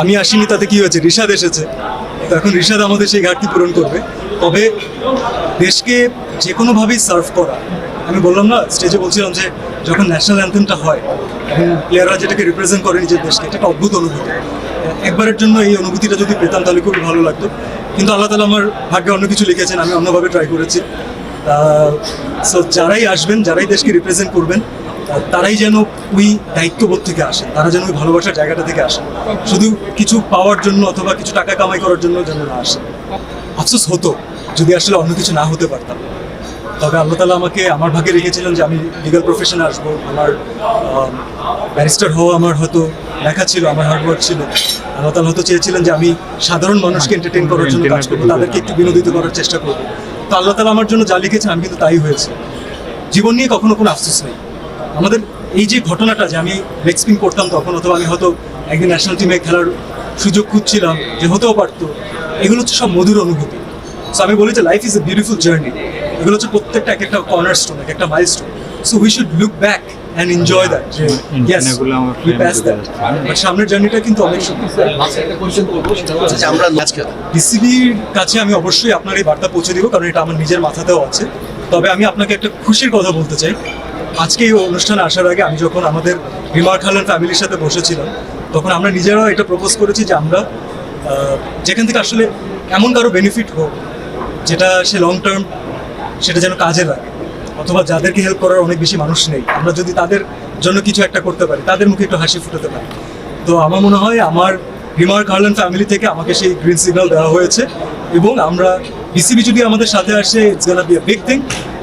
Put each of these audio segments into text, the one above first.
আমি আসিনি, তাতে কি হয়েছে? ঋষাদ এসেছে। তো এখন ঋষাদ আমাদের সেই ঘাটতি পূরণ করবে। তবে দেশকে যে কোনোভাবেই সার্ভ করা, আমি বললাম না স্টেজে বলছিলাম যে যখন ন্যাশনাল অ্যান্থেমটা হয় প্লেয়াররা যেটাকে রিপ্রেজেন্ট করে নিজের দেশকে, এটা একটা অদ্ভুত অনুভূতি। একবারের জন্য এই অনুভূতিটা যদি পেতাম, তাহলে খুবই ভালো লাগতো। কিন্তু আল্লাহ তালা আমার ভাগ্যে অন্য কিছু লিখেছেন, আমি অন্যভাবে ট্রাই করেছি। সো যারাই আসবেন, যারাই দেশকে রিপ্রেজেন্ট করবেন তারাই যেন ওই দায়িত্ববোধ থেকে আসেন তারা যেন ওই ভালোবাসার জায়গাটা থেকে আসেন। শুধু কিছু পাওয়ার জন্য অথবা কিছু টাকা কামাই করার জন্য যেন না আসে আফসোস হতো যদি আসলে অন্য কিছু না হতে পারতাম। তবে আল্লাহ তালা আমাকে আমার ভাগে রেখেছিলেন যে আমি লিগাল প্রফেশনে আসব আমার ব্যারিস্টার হওয়া আমার হয়তো লেখা ছিল আমার হার্ডওয়ার্ক ছিল। আল্লাহ তালা হয়তো চেয়েছিলেন যে আমি সাধারণ মানুষকে এন্টারটেন করার জন্য কাজ করব তাদেরকে একটু বিনোদিত করার চেষ্টা করব। তো আল্লাহ তালা আমার জন্য যা লিখেছেন আমি কিন্তু তাই হয়েছে। জীবন নিয়ে কখনো কোনো আফসোস নেই। আমাদের এই যে ঘটনাটা যে আমি লেগ স্পিন করতাম তখন অথবা আমি হয়তো একদিন ন্যাশনাল টিমে খেলার সুযোগ খুঁজছিলাম যে হতেও পারতো এগুলো হচ্ছে সব মধুর অনুভূতি। সো আমি বলি যে life is a beautiful journey এগুলো হচ্ছে প্রত্যেকটা এক একটা কর্নার স্টোন এক একটা mile stone so we should look back and enjoy that যে ইয়েস এগুলো আমার উই প্যাস দ্যাট বাট সামনের জার্নিটা কিন্তু অনেক সুন্দর। আমরা ডিসিবির কাছে আমি অবশ্যই আপনার এই বার্তা পৌঁছে দিব কারণ এটা আমার নিজের মাথাতেও আছে। তবে আমি আপনাকে একটা খুশির কথা বলতে চাই। আজকে এই অনুষ্ঠানে আসার আগে আমি যখন আমাদের রিমার খালান ফ্যামিলির সাথে বসেছিলাম, তখন আমরা নিজেরাও এটা প্রপোজ করেছি যে আমরা যেখান থেকে আসলে এমন কারও বেনিফিট হোক, যেটা সে লং টার্ম সেটা যেন কাজে লাগে, অথবা যাদেরকে হেল্প করার অনেক বেশি মানুষ নেই, আমরা যদি তাদের জন্য কিছু একটা করতে পারি, তাদের মুখে একটু হাসি ফুটাতে পারি। তো আমার মনে হয়, আমার রিমার কার্লেন ফ্যামিলি থেকে আমাকে সেই গ্রিন সিগন্যাল দেওয়া হয়েছে এবং আমরা বিসিবি যদি আমাদের সাথে আসে বিগ থিং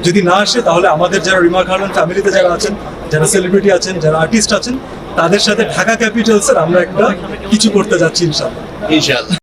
যদি না আসে, তাহলে আমাদের যারা রিমা খান ফ্যামিলিতে যারা আছেন, যারা সেলিব্রিটি আছেন, যারা আর্টিস্ট আছেন, তাদের সাথে ঢাকা ক্যাপিটালসের আমরা একটা কিছু করতে যাচ্ছি ইনশাল্লাহ ইনশাআল্লাহ।